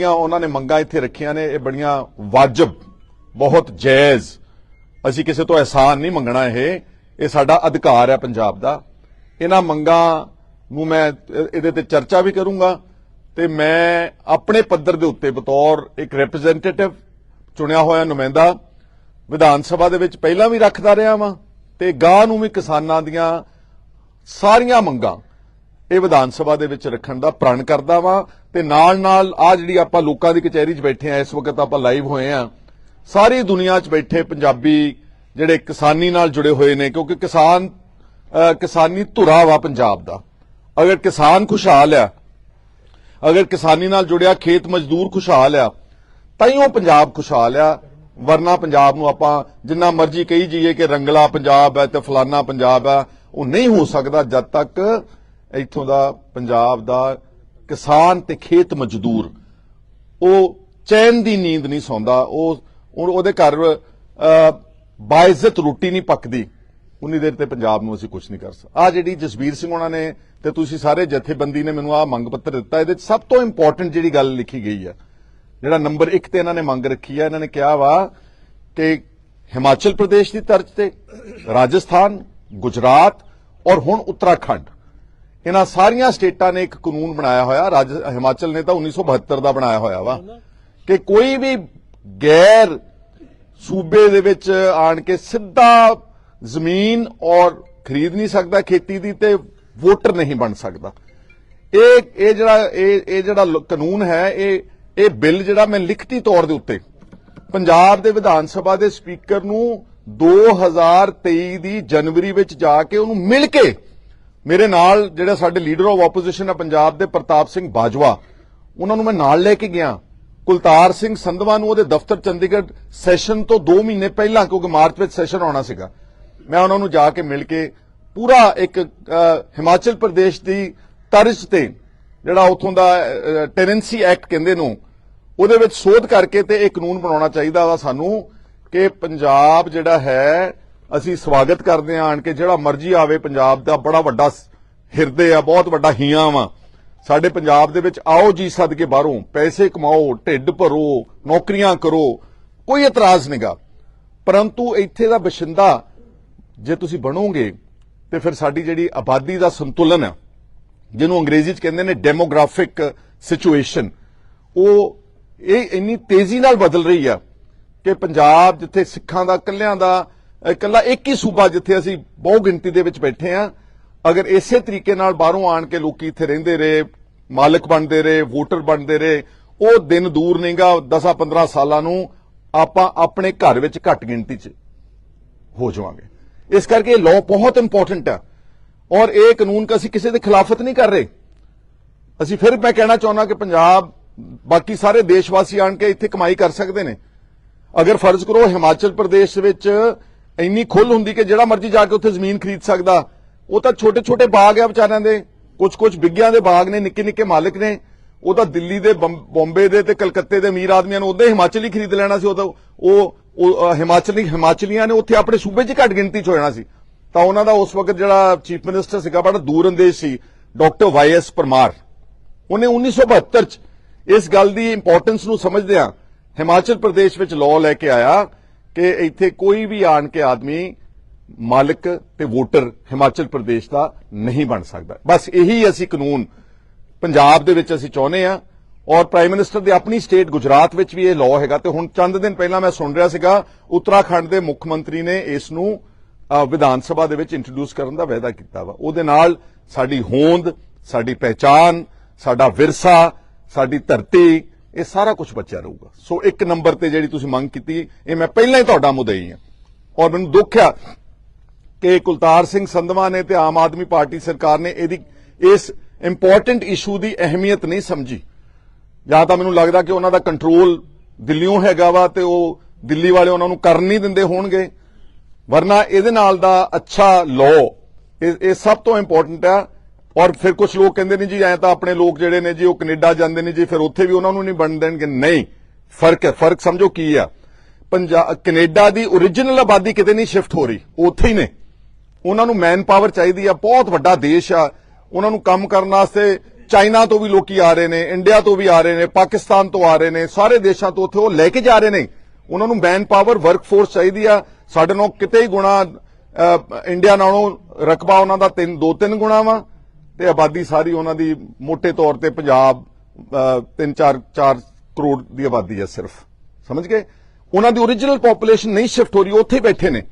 ਜਿਹੜੀਆਂ ਉਹਨਾਂ ਨੇ ਮੰਗਾਂ ਇੱਥੇ ਰੱਖੀਆਂ ਨੇ, ਇਹ ਬੜੀਆਂ ਵਾਜਬ, ਬਹੁਤ ਜਾਇਜ਼। ਅਸੀਂ ਕਿਸੇ ਤੋਂ ਅਹਿਸਾਨ ਨਹੀਂ ਮੰਗਣਾ ਇਹ। ਇਹ ਸਾਡਾ ਅਧਿਕਾਰ ਹੈ ਪੰਜਾਬ ਦਾ। ਇਹਨਾਂ ਮੰਗਾਂ ਨੂੰ ਮੈਂ, ਇਹਦੇ ਤੇ ਚਰਚਾ ਵੀ ਕਰੂੰਗਾ ਤੇ ਮੈਂ ਆਪਣੇ ਪੱਧਰ ਦੇ ਉੱਤੇ ਬਤੌਰ ਇੱਕ ਰਿਪਰੈਜ਼ੈਂਟੇਟਿਵ ਚੁਣਿਆ ਹੋਇਆ ਨੁਮਾਇੰਦਾ ਵਿਧਾਨ ਸਭਾ ਦੇ ਵਿੱਚ ਪਹਿਲਾਂ ਵੀ ਰੱਖਦਾ ਰਿਹਾ ਵਾਂ ਤੇ ਗਾਂ ਨੂੰ ਵੀ ਕਿਸਾਨਾਂ ਦੀਆਂ ਸਾਰੀਆਂ ਮੰਗਾਂ ਇਹ ਵਿਧਾਨ ਸਭਾ ਦੇ ਵਿੱਚ ਰੱਖਣ ਦਾ ਪ੍ਰਣ ਕਰਦਾ ਵਾਂ ਤੇ ਨਾਲ ਨਾਲ ਆ ਜਿਹੜੀ ਆਪਾਂ ਲੋਕਾਂ ਦੀ ਕਚਹਿਰੀ 'ਚ ਬੈਠੇ ਆ, ਇਸ ਵਕਤ ਆਪਾਂ ਲਾਈਵ ਹੋਏ ਆ, ਸਾਰੀ ਦੁਨੀਆ 'ਚ ਬੈਠੇ ਪੰਜਾਬੀ ਜਿਹੜੇ ਕਿਸਾਨੀ ਨਾਲ ਜੁੜੇ ਹੋਏ ਨੇ, ਕਿਉਂਕਿ ਕਿਸਾਨ ਕਿਸਾਨੀ ਧੁਰਾ ਵਾ ਪੰਜਾਬ ਦਾ। ਅਗਰ ਕਿਸਾਨ ਖੁਸ਼ਹਾਲ ਆ, ਅਗਰ ਕਿਸਾਨੀ ਨਾਲ ਜੁੜਿਆ, ਖੇਤ ਮਜ਼ਦੂਰ ਖੁਸ਼ਹਾਲ ਆ ਤਾਂ ਹੀ ਉਹ ਪੰਜਾਬ ਖੁਸ਼ਹਾਲ ਆ, ਵਰਨਾ ਪੰਜਾਬ ਨੂੰ ਆਪਾਂ ਜਿੰਨਾ ਮਰਜ਼ੀ ਕਹੀ ਜਾਈਏ ਕਿ ਰੰਗਲਾ ਪੰਜਾਬ ਹੈ ਤੇ ਫਲਾਨਾ ਪੰਜਾਬ ਹੈ, ਉਹ ਨਹੀਂ ਹੋ ਸਕਦਾ ਜਦ ਤੱਕ ਇੱਥੋਂ ਦਾ ਪੰਜਾਬ ਦਾ ਕਿਸਾਨ ਤੇ ਖੇਤ ਮਜ਼ਦੂਰ, ਉਹ ਚੈਨ ਦੀ ਨੀਂਦ ਨਹੀਂ ਸੌਂਦਾ, ਉਹ ਉਹਦੇ ਘਰ ਬਾਇਜ਼ਤ ਰੋਟੀ ਨਹੀਂ ਪੱਕਦੀ। ਉਨੀ ਦੇਰ ਤੇ ਪੰਜਾਬ ਨੂੰ ਅਸੀਂ ਕੁਝ ਨਹੀਂ ਕਰ ਸਕਦੇ। ਆ ਜਿਹੜੀ ਜਸਵੀਰ ਸਿੰਘ ਉਹਨਾਂ ਨੇ ਤੇ ਤੁਸੀਂ ਸਾਰੇ ਜਥੇਬੰਦੀ ਨੇ ਮੈਨੂੰ ਆ ਮੰਗ ਪੱਤਰ ਦਿੱਤਾ, ਇਹਦੇ 'ਚ ਸਭ ਤੋਂ ਇੰਪੋਰਟੈਂਟ ਜਿਹੜੀ ਗੱਲ ਲਿਖੀ ਗਈ ਆ ਜਿਹੜਾ ਨੰਬਰ 1 ਤੇ ਇਹਨਾਂ ਨੇ ਮੰਗ ਰੱਖੀ ਆ ਇਹਨਾਂ ਨੇ ਕਿਹਾ ਵਾ ਕਿ ਹਿਮਾਚਲ ਪ੍ਰਦੇਸ਼ ਦੀ ਤਰਜ਼ ਤੇ ਰਾਜਸਥਾਨ, ਗੁਜਰਾਤ ਔਰ ਹੁਣ ਉੱਤਰਾਖੰਡ ਇਹਨਾਂ ਸਾਰੀਆਂ ਸਟੇਟਾਂ ਨੇ ਇੱਕ ਕਾਨੂੰਨ ਬਣਾਇਆ ਹੋਇਆ, ਰਾਜ ਹਿਮਾਚਲ ਨੇ ਤਾਂ 1972 ਦਾ ਬਣਾਇਆ ਹੋਇਆ ਵਾ, ਕਿ ਕੋਈ ਵੀ ਗੈਰ ਸੂਬੇ ਦੇ ਵਿੱਚ ਆਣ ਕੇ ਸਿੱਧਾ ਜ਼ਮੀਨ ਔਰ ਖਰੀਦ ਨਹੀਂ ਸਕਦਾ, ਖੇਤੀ ਦੀ ਤੇ ਵੋਟਰ ਨਹੀਂ ਬਣ ਸਕਦਾ। ਇਹ ਇਹ ਜਿਹੜਾ, ਇਹ ਇਹ ਜਿਹੜਾ ਕਾਨੂੰਨ ਹੈ, ਇਹ ਇਹ ਬਿੱਲ ਜਿਹੜਾ ਮੈਂ ਲਿਖਤੀ ਤੌਰ ਦੇ ਉੱਤੇ, ਪੰਜਾਬ ਦੇ ਵਿਧਾਨ ਸਭਾ ਦੇ ਸਪੀਕਰ ਨੂੰ 2023 ਦੀ ਜਨਵਰੀ ਵਿੱਚ ਜਾ ਕੇ ਉਹਨੂੰ ਮਿਲ ਕੇ ਮੇਰੇ ਨਾਲ ਜਿਹੜਾ ਸਾਡੇ ਲੀਡਰ ਆਫ ਆਪੋਜੀਸ਼ਨ ਹੈ ਪੰਜਾਬ ਦੇ ਪ੍ਰਤਾਪ ਸਿੰਘ ਬਾਜਵਾ, ਉਹਨਾਂ ਨੂੰ ਮੈਂ ਨਾਲ ਲੈ ਕੇ ਗਿਆ। ਕੁਲਤਾਰ ਸਿੰਘ ਸੰਧਵਾ ਨੂੰ ਉਹਦੇ ਦਫ਼ਤਰ ਚੰਡੀਗੜ੍ਹ ਸੈਸ਼ਨ ਤੋਂ 2 ਮਹੀਨੇ ਪਹਿਲਾਂ, ਕਿਉਂਕਿ ਮਾਰਚ ਵਿੱਚ ਸੈਸ਼ਨ ਆਉਣਾ ਸੀਗਾ, ਮੈਂ ਉਹਨਾਂ ਨੂੰ ਜਾ ਕੇ ਮਿਲ ਕੇ ਪੂਰਾ ਇੱਕ ਹਿਮਾਚਲ ਪ੍ਰਦੇਸ਼ ਦੀ ਤਰਜ਼ ਤੇ ਜਿਹੜਾ ਉਥੋਂ ਦਾ ਟੈਨੈਂਸੀ ਐਕਟ ਕਹਿੰਦੇ ਨੂੰ, ਉਹਦੇ ਵਿੱਚ ਸੋਧ ਕਰਕੇ ਤੇ ਇਹ ਕਾਨੂੰਨ ਬਣਾਉਣਾ ਚਾਹੀਦਾ ਵਾ ਸਾਨੂੰ ਕਿ ਪੰਜਾਬ ਜਿਹੜਾ ਹੈ ਅਸੀਂ ਸਵਾਗਤ ਕਰਦੇ ਆਂ ਆਣ ਕੇ, ਜਿਹੜਾ ਮਰਜ਼ੀ ਆਵੇ ਪੰਜਾਬ ਦਾ, ਬੜਾ ਵੱਡਾ ਹਿਰਦੇ ਆ, ਬਹੁਤ ਵੱਡਾ ਹੀਆਂ ਵਾ। ਸਾਡੇ ਪੰਜਾਬ ਦੇ ਵਿੱਚ ਆਓ ਜੀ ਸਦਕੇ ਬਾਹਰੋਂ, ਪੈਸੇ ਕਮਾਓ, ਢਿੱਡ ਭਰੋ, ਨੌਕਰੀਆਂ ਕਰੋ, ਕੋਈ ਇਤਰਾਜ਼ ਨਹੀਂਗਾ ਪਰੰਤੂ ਇੱਥੇ ਦਾ ਬਸ਼ਿੰਦਾ, ਜੇ ਤੁਸੀਂ ਬਣੋਗੇ, ਤੇ ਫਿਰ ਸਾਡੀ ਜਿਹੜੀ ਆਬਾਦੀ ਦਾ ਸੰਤੁਲਨ ਹੈ ਜਿਹਨੂੰ ਅੰਗਰੇਜ਼ੀ ਚ ਕਹਿੰਦੇ ਨੇ ਡੈਮੋਗ੍ਰਾਫਿਕ ਸਿਚੁਏਸ਼ਨ ਉਹ ਇਹ ਇੰਨੀ ਤੇਜ਼ੀ ਨਾਲ ਬਦਲ ਰਹੀ ਆ ਕਿ ਪੰਜਾਬ ਜਿੱਥੇ ਸਿੱਖਾਂ ਦਾ, ਕੱਲਿਆਂ ਦਾ ਇਕੱਲਾ ਇੱਕ ਹੀ ਸੂਬਾ ਜਿੱਥੇ ਅਸੀਂ ਬਹੁ ਗਿਣਤੀ ਦੇ ਵਿੱਚ ਬੈਠੇ ਆ ਅਗਰ ਇਸੇ ਤਰੀਕੇ ਨਾਲ ਬਾਹਰੋਂ ਆਣ ਕੇ ਲੋਕੀ ਇੱਥੇ ਰਹਿੰਦੇ ਰਹੇ, ਮਾਲਕ ਬਣਦੇ ਰਹੇ, ਵੋਟਰ ਬਣਦੇ ਰਹੇ, ਉਹ ਦਿਨ ਦੂਰ ਨਹੀਂਗਾ 10-15 ਸਾਲਾਂ ਨੂੰ ਆਪਾਂ ਆਪਣੇ ਘਰ ਵਿੱਚ ਘੱਟ ਗਿਣਤੀ 'ਚ ਹੋ ਜਾਵਾਂਗੇ। ਇਸ ਕਰਕੇ ਇਹ ਲਾਅ ਬਹੁਤ ਇੰਪੋਰਟੈਂਟ ਆ। ਔਰ ਇਹ ਕਾਨੂੰਨ ਕ ਅਸੀਂ ਕਿਸੇ ਦੇ ਖਿਲਾਫਤ ਨਹੀਂ ਕਰ ਰਹੇ। ਅਸੀਂ ਫਿਰ ਮੈਂ ਕਹਿਣਾ ਚਾਹੁੰਦਾ ਕਿ ਪੰਜਾਬ, ਬਾਕੀ ਸਾਰੇ ਦੇਸ਼ ਵਾਸੀ ਆਣ ਕੇ ਇੱਥੇ ਕਮਾਈ ਕਰ ਸਕਦੇ ਨੇ। ਅਗਰ ਫਰਜ਼ ਕਰੋ ਹਿਮਾਚਲ ਪ੍ਰਦੇਸ਼ ਵਿੱਚ ਇੰਨੀ ਖੁੱਲ ਹੁੰਦੀ ਕਿ ਜਿਹੜਾ ਮਰਜ਼ੀ ਜਾ ਕੇ ਉੱਥੇ ਜ਼ਮੀਨ ਖਰੀਦ ਸਕਦਾ। ਉਹ ਤਾਂ ਛੋਟੇ ਛੋਟੇ ਬਾਗ ਆ ਵਿਚਾਰਿਆਂ ਦੇ। ਕੁਝ ਕੁਝ ਬਿੱਗਿਆਂ ਦੇ ਬਾਗ ਨੇ ਨਿੱਕੇ ਨਿੱਕੇ ਮਾਲਕ ਨੇ। ਉਹ ਤਾਂ ਦਿੱਲੀ ਦੇ ਬੰਬ- ਬੰਬੇ ਦੇ ਤੇ ਕਲਕੱਤੇ ਦੇ ਅਮੀਰ ਆਦਮੀਆਂ ਨੂੰ ਉਹਦੇ ਹਿਮਾਚਲ ਹੀ ਖਰੀਦ ਲੈਣਾ ਸੀ। ਉਹ ਤਾਂ, ਉਹ ਹਿਮਾਚਲੀ, ਹਿਮਾਚਲੀਆਂ ਨੇ ਉੱਥੇ ਆਪਣੇ ਸੂਬੇ 'ਚ ਘੱਟ ਗਿਣਤੀ 'ਚ ਹੋ ਜਾਣਾ ਸੀ। ਤਾਂ ਉਹਨਾਂ ਦਾ ਉਸ ਵਕਤ ਜਿਹੜਾ ਚੀਫ ਮਿਨਿਸਟਰ ਸੀਗਾ, ਬੜਾ ਦੂਰਅੰਦੇਸ਼ ਸੀ, ਡਾਕਟਰ ਵਾਈਐਸ ਪਰਮਾਰ। ਉਹਨੇ 1972 ਚ ਇਸ ਗੱਲ ਦੀ ਇੰਪੋਰਟੈਂਸ ਨੂੰ ਸਮਝਦਿਆਂ ਹਿਮਾਚਲ ਪ੍ਰਦੇਸ਼ ਵਿੱਚ ਲਾਅ ਲੈ ਕੇ ਆਇਆ। ਕਿ ਇੱਥੇ ਕੋਈ ਵੀ ਆਣ ਕੇ ਆਦਮੀ ਮਾਲਕ ਤੇ ਵੋਟਰ ਹਿਮਾਚਲ ਪ੍ਰਦੇਸ਼ ਦਾ ਨਹੀਂ ਬਣ ਸਕਦਾ। ਬਸ ਇਹੀ ਅਸੀਂ ਕਾਨੂੰਨ ਪੰਜਾਬ ਦੇ ਵਿੱਚ ਅਸੀਂ ਚਾਹੁੰਦੇ ਆ ਔਰ ਪ੍ਰਾਈਮ ਮਿਨਿਸਟਰ ਦੀ ਆਪਣੀ ਸਟੇਟ ਗੁਜਰਾਤ ਵਿੱਚ ਵੀ ਇਹ ਲਾਅ ਹੈਗਾ ਤੇ ਹੁਣ ਚੰਦ ਦਿਨ ਪਹਿਲਾਂ ਮੈਂ ਸੁਣ ਰਿਹਾ ਸੀਗਾ, ਉੱਤਰਾਖੰਡ ਦੇ ਮੁੱਖ ਮੰਤਰੀ ਨੇ ਇਸ ਨੂੰ ਵਿਧਾਨ ਸਭਾ ਦੇ ਵਿੱਚ ਇੰਟਰੋਡਿਊਸ ਕਰਨ ਦਾ ਵਾਅਦਾ ਕੀਤਾ ਵਾ। ਉਹਦੇ ਨਾਲ ਸਾਡੀ ਹੋਂਦ, ਸਾਡੀ ਪਹਿਚਾਨ ਸਾਡਾ ਵਿਰਸਾ, ਸਾਡੀ ਧਰਤੀ ਇਹ ਸਾਰਾ ਕੁਝ ਬਚਿਆ ਰਹੂਗਾ। ਸੋ ਇੱਕ ਨੰਬਰ ਤੇ ਜਿਹੜੀ ਤੁਸੀਂ ਮੰਗ ਕੀਤੀ, ਇਹ ਮੈਂ ਪਹਿਲਾਂ ਹੀ ਤੁਹਾਡਾ ਮੁਦਈ ਹਾਂ ਔਰ ਮੈਨੂੰ ਦੁੱਖ ਆ ਕਿ ਕੁਲਤਾਰ ਸਿੰਘ ਸੰਧਵਾ ਨੇ ਤੇ ਆਮ ਆਦਮੀ ਪਾਰਟੀ ਸਰਕਾਰ ਨੇ ਇਹਦੀ ਇਸ ਇੰਪੋਰਟੈਂਟ ਇਸ਼ੂ ਦੀ ਅਹਿਮੀਅਤ ਨਹੀਂ ਸਮਝੀ। ਜਾਂ ਤਾਂ ਮੈਨੂੰ ਲੱਗਦਾ ਕਿ ਉਹਨਾਂ ਦਾ ਕੰਟਰੋਲ ਦਿੱਲੀੋਂ ਹੈਗਾ ਵਾ ਤੇ ਉਹ ਦਿੱਲੀ ਵਾਲੇ ਉਹਨਾਂ ਨੂੰ ਕਰਨ ਨਹੀਂ ਦਿੰਦੇ ਹੋਣਗੇ। ਵਰਨਾ ਇਹਦੇ ਨਾਲ ਦਾ ਅੱਛਾ ਲਾਅ ਇਹ ਸਭ ਤੋਂ ਇੰਪੋਰਟੈਂਟ ਆ। ਔਰ ਫਿਰ ਕੁਝ ਲੋਕ ਕਹਿੰਦੇ ਨੇ ਜੀ, ਐ ਤਾਂ ਆਪਣੇ ਲੋਕ ਜਿਹੜੇ ਨੇ ਜੀ, ਉਹ ਕੈਨੇਡਾ ਜਾਂਦੇ ਨੇ ਜੀ, ਫਿਰ ਉੱਥੇ ਵੀ ਉਹਨਾਂ ਨੂੰ ਨਹੀਂ ਬਣ ਦੇਣਗੇ। ਨਹੀਂ, ਫ਼ਰਕ ਹੈ, ਫ਼ਰਕ ਸਮਝੋ ਕੀ ਆ। ਪੰਜਾਬ ਕੈਨੇਡਾ ਦੀ origignal ਆਬਾਦੀ ਕਿਤੇ ਨਹੀਂ ਸ਼ਿਫਟ ਹੋ ਰਹੀ ਉੱਥੇ ਹੀ ਨੇ। ਉਹਨਾਂ ਨੂੰ ਮੈਨ ਪਾਵਰ ਚਾਹੀਦੀ ਆ, ਬਹੁਤ ਵੱਡਾ ਦੇਸ਼ ਆ। ਉਹਨਾਂ ਨੂੰ ਕੰਮ ਕਰਨ ਵਾਸਤੇ ਚਾਈਨਾ ਤੋਂ ਵੀ ਲੋਕੀ ਆ ਰਹੇ ਨੇ, ਇੰਡੀਆ ਤੋਂ ਵੀ ਆ ਰਹੇ ਨੇ, ਪਾਕਿਸਤਾਨ ਤੋਂ ਆ ਰਹੇ ਨੇ, ਸਾਰੇ ਦੇਸ਼ਾਂ ਤੋਂ ਉੱਥੇ ਉਹ ਲੈ ਕੇ ਜਾ ਰਹੇ ਨੇ। ਉਹਨਾਂ ਨੂੰ ਮੈਨ ਪਾਵਰ ਵਰਕਫੋਰਸ ਚਾਹੀਦੀ ਆ। ਸਾਡੇ ਨਾਲ ਕਿਤੇ ਹੀ ਗੁਣਾ ਇੰਡੀਆ ਨਾਲੋਂ ਰਕਬਾ ਉਹਨਾਂ ਦਾ ਤਿੰਨ ਦੋ ਤਿੰਨ ਗੁਣਾ ਵਾ। ਤੇ ਆਬਾਦੀ ਸਾਰੀ ਉਹਨਾਂ ਦੀ ਮੋٹے ਤੌਰ ਤੇ ਪੰਜਾਬ 3-4 4 ਕਰੋੜ ਦੀ ਆਬਾਦੀ ਹੈ ਸਿਰਫ। ਸਮਝ ਗਏ? ਉਹਨਾਂ ਦੀ origignal ਪੋਪੂਲੇਸ਼ਨ ਨਹੀਂ ਸ਼ਿਫਟ ਹੋ ਰਹੀ ਉੱਥੇ ਬੈਠੇ ਨੇ।